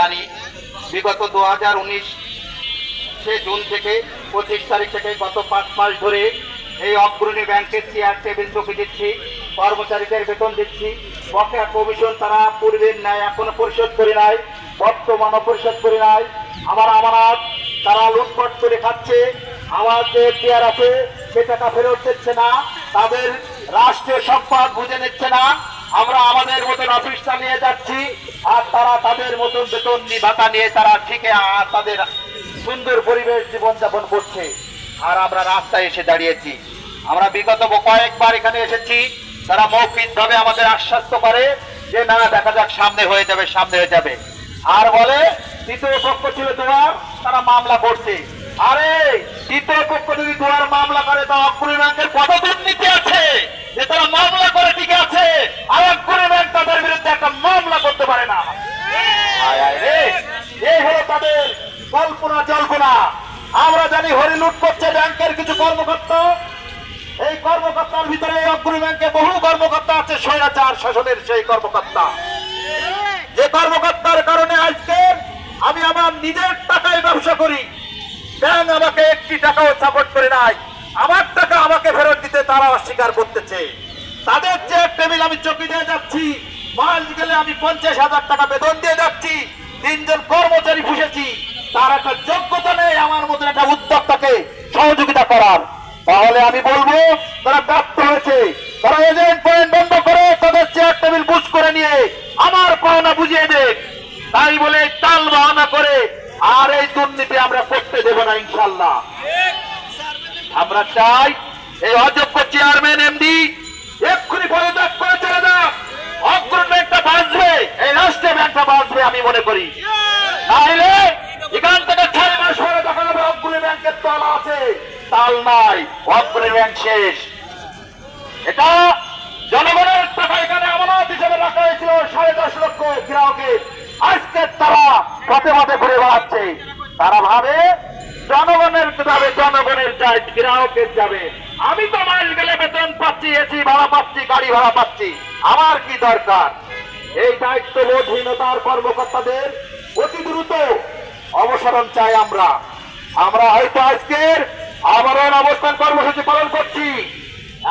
জানি বিগত দু হাজার উনিশ জুন থেকে পঁচিশ তারিখ থেকে গত পাঁচ মাস ধরে এই অগ্রণী ব্যাংকের চেয়ার টেবিল চৌকি দিচ্ছি কর্মচারীদের বেতন দিচ্ছি। বকেয়া কমিশন তারা পূর্বের ন্যায় এখনও পরিশোধ করে নাই, বর্তমানও পরিশোধ করে নাই। আমার আমানত, তারা লুটপাট করে খাচ্ছে। আমার যে চেয়ার আছে, সে টাকা ফেরত দিচ্ছে না। তাদের রাষ্ট্রীয় সম্পদ বুঝে নিচ্ছে না। আমরা আমাদের মতন অফিস চালিয়ে যাচ্ছি, আর তারা তাদের মতন বেতন নি- ভাতা নিয়ে তারা ঠিকই আর তাদের সুন্দর পরিবেশ জীবনযাপন করছে। আর আমরা রাস্তায় এসে দাঁড়িয়েছি। আমরা বিগত কয়েকবার এখানে এসেছি, তারা মৌখিক ভাবে আমাদের আশ্বস্ত করে যে, না দেখা যাক, সামনে হয়ে যাবে, সামনে হয়ে যাবে। আর বলে তৃতীয় পক্ষ ছিল তোমার তারা মামলা করছে। আরে তৃতীয় পক্ষ যদি তোমার মামলা করে, তা অগ্রণী ব্যাংকের কত দুর্নীতি আছে, যে তারা মামলা করে ঠিক আছে আর অগ্রণী ব্যাংক তাদের বিরুদ্ধে একটা মামলা করতে পারে না আয় আয় রে এই হলো তাদের কল্পনা, জল্পনা। আমরা জানি হরি লুট করছে ব্যাংকের কিছু কর্মকর্তা। এই কর্মকর্তার ভিতরে এই অগ্রণী ব্যাংকে বহু কর্মকর্তা আছে, স্বৈরাচার শাসনের সেই কর্মকর্তা। যে কর্মকর্তার কারণে আজকে আমি আমার নিজের টাকায় ব্যবসা করি। ব্যাংক আমাকে একটি টাকাও সাপোর্ট করে নাই। আমার টাকা আমাকে ফেরত দিতে তারা অস্বীকার করতেছে। তাদের যে টেবিল আমি চকি দিয়ে যাচ্ছি মাস গেলে আমি পঞ্চাশ হাজার টাকা বেতন আমি বলব, তারা ব্যর্থ হয়েছে। তারা এজেন্ট পয়েন্ট বন্ধ করে তাদের চেয়ার টেবিল বুঝ করে নিয়ে আমার পাওনা বুঝিয়ে দেখ তাই বলে তাল বাহানা করে, আর এই দুর্নীতি আমরা করতে দেব না ইনশাল্লাহ আমরা চাই এই অযোগ্য চেয়ারম্যান এমডি এক্ষুনি পদত্যাগ করে চলে যাক। অগ্রণ ব্যাংকটা বাঁচবে, এই রাষ্ট্রীয় ব্যাংকটা বাঁচবে আমি মনে করি। নাহলে এখান থেকে ছয় মাস পরে দেখা যাবে অগ্রণী ব্যাংকের তল আছে। তাল নাই অগ্রণী ব্যাংক শেষ। এটা জনগণের টাকা এখানে আমানত হিসেবে রাখা হয়েছিল সাড়ে দশ লক্ষ গ্রাহকের। আজকে তারা পথে পথে ঘুরে বেড়াচ্ছে। তারা ভাবে জনগণের যাবে, জনগণের যায় গ্রাহকের যাবে। আমি তো মাস গেলে বেতন পাচ্ছি এসি ভাড়া পাচ্ছি, গাড়ি ভাড়া পাচ্ছি। আমার কি দরকার? এই দায়িত্ব বোধহীনতার কর্মকর্তাদের অতি দ্রুত অবসরণ চাই আমরা। আমরা হয়তো আজকের আবরণ অবস্থান কর্মসূচি পালন করছি।